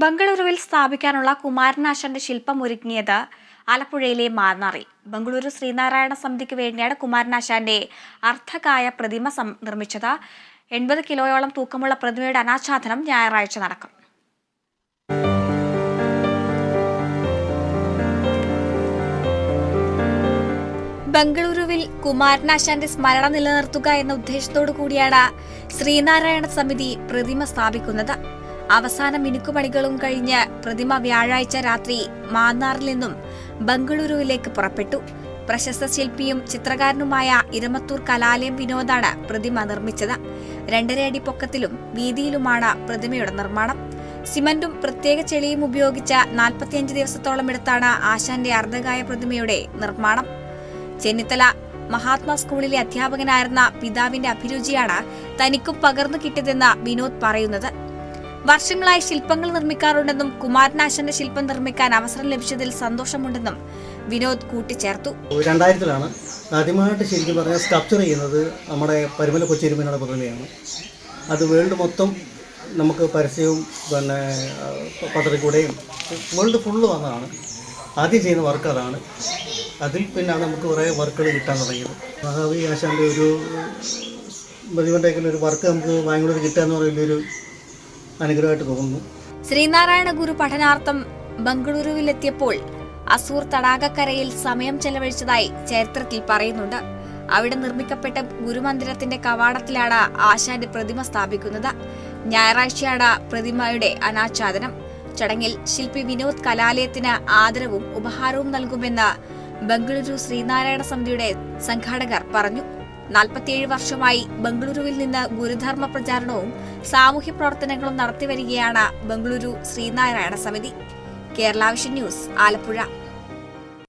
ബംഗളൂരുവിൽ സ്ഥാപിക്കാനുള്ള കുമാരനാശന്റെ ശില്പം ഒരുങ്ങിയത് ആലപ്പുഴയിലെ മാന്നാറിൽ ബംഗളൂരു ശ്രീനാരായണ സമിതിക്ക് വേണ്ടിയാണ് കുമാരനാശാന്റെ അർത്ഥകായ പ്രതിമ നിർമ്മിച്ചത്. എൺപത് കിലോയോളം തൂക്കമുള്ള പ്രതിമയുടെ അനാച്ഛാദനം ഞായറാഴ്ച നടക്കും. ബംഗളൂരുവിൽ കുമാരനാശാന്റെ സ്മരണ നിലനിർത്തുക എന്ന ഉദ്ദേശത്തോടു കൂടിയാണ് ശ്രീനാരായണ സമിതി പ്രതിമ സ്ഥാപിക്കുന്നത്. അവസാന മിനുക്കുപണികളും കഴിഞ്ഞ് പ്രതിമ വ്യാഴാഴ്ച രാത്രി മാന്നാറിൽ നിന്നും ബംഗളൂരുവിലേക്ക് പുറപ്പെട്ടു. പ്രശസ്ത ശില്പിയും ചിത്രകാരനുമായ ഇരമത്തൂർ കലാലയം വിനോദാണ് പ്രതിമ നിർമ്മിച്ചത്. രണ്ടര അടി പൊക്കത്തിലും വീതിയിലുമാണ് പ്രതിമയുടെ നിർമ്മാണം. സിമന്റും പ്രത്യേക ചെളിയും ഉപയോഗിച്ച നാൽപ്പത്തിയഞ്ച് ദിവസത്തോളം എടുത്താണ് ആശാന്റെ അർദ്ധകായ പ്രതിമയുടെ നിർമ്മാണം. ചെന്നിത്തല മഹാത്മാ സ്കൂളിലെ അധ്യാപകനായിരുന്ന പിതാവിന്റെ അഭിരുചിയാണ് തനിക്കും പകർന്നു കിട്ടിയതെന്ന് വിനോദ് പറയുന്നത്. വർഷങ്ങളായി ശില്പങ്ങൾ നിർമ്മിക്കാറുണ്ടെന്നും കുമാരനാശന്റെ ശില്പം നിർമ്മിക്കാൻ അവസരം ലഭിച്ചതിൽ സന്തോഷമുണ്ടെന്നും വിനോദ് കൂട്ടിച്ചേർത്തു. രണ്ടായിരത്തിലാണ് ആദ്യമായിട്ട് ശരിക്കും പറഞ്ഞാൽ സ്കൾപ്ചർ ചെയ്യുന്നത് നമ്മുടെ പരിമല കൊച്ചിരുമനയുടെ പ്രതിമയാണ് അത് വേൾഡ് മൊത്തം നമുക്ക് പരസ്യവും പിന്നെ പത്രക്കൂടെയും വേൾഡ് ഫുള്ള് വന്നതാണ്. ആദ്യം ചെയ്യുന്ന വർക്ക് അതാണ്. അതിൽ പിന്നാണ് നമുക്ക് കുറേ വർക്കുകൾ കിട്ടാൻ തുടങ്ങിയത്. മഹാവി ആശാന്റെ ഒരു പ്രതിമന്റെയൊക്കെ ഒരു വർക്ക് നമുക്ക് ബാംഗ്ലൂർ കിട്ടുക എന്ന് പറയുന്നൊരു അനുഗ്രഹമായിട്ട് തോന്നുന്നു ശ്രീനാരായണ ഗുരു പഠനാർത്ഥം ബംഗളൂരുവിലെത്തിയപ്പോൾ അസൂർ തടാകക്കരയിൽ സമയം ചെലവഴിച്ചതായി ചരിത്രത്തിൽ പറയുന്നുണ്ട്. അവിടെ നിർമ്മിക്കപ്പെട്ട ഗുരുമന്ദിരത്തിന്റെ കവാടത്തിലാണ് ആശാന്റെ പ്രതിമ സ്ഥാപിക്കുന്നത്. ഞായറാഴ്ചയാണ് പ്രതിമയുടെ അനാച്ഛാദനം. ചടങ്ങിൽ ശില്പി വിനോദ് കലാലയത്തിന് ആദരവും ഉപഹാരവും നൽകുമെന്ന് ബംഗളൂരു ശ്രീനാരായണ സമിതിയുടെ സംഘാടകർ പറഞ്ഞു. നാൽപ്പത്തിയേഴ് വർഷമായി ബംഗളൂരുവിൽ നിന്ന് ഗുരുധർമ്മ പ്രചാരണവും സാമൂഹ്യ പ്രവർത്തനങ്ങളും നടത്തിവരികയാണ് ബംഗളൂരു ശ്രീനാരായണ സമിതി. കേരള ന്യൂസ് ആലപ്പുഴ.